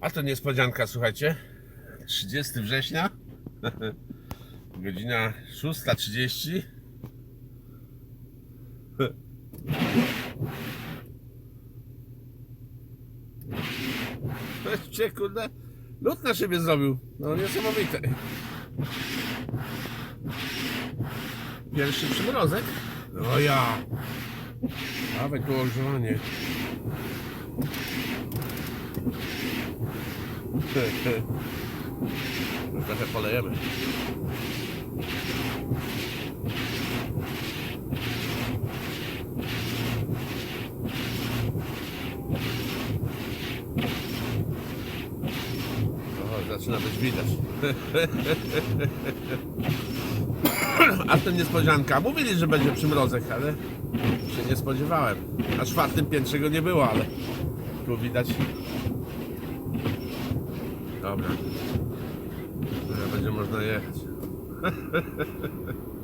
A to niespodzianka, słuchajcie. 30 września, godzina 6.30. Weźcie, kurde, lód na siebie zrobił. No niesamowite. Pierwszy przymrozek. No ja. Nawet było ogrzewanie. Trochę polejemy. Zaczyna być widać. A to niespodzianka. Mówili, że będzie przymrozek, ale się nie spodziewałem. Na czwartym piętrze go nie było, ale tu widać. Dobra. Będzie można jechać.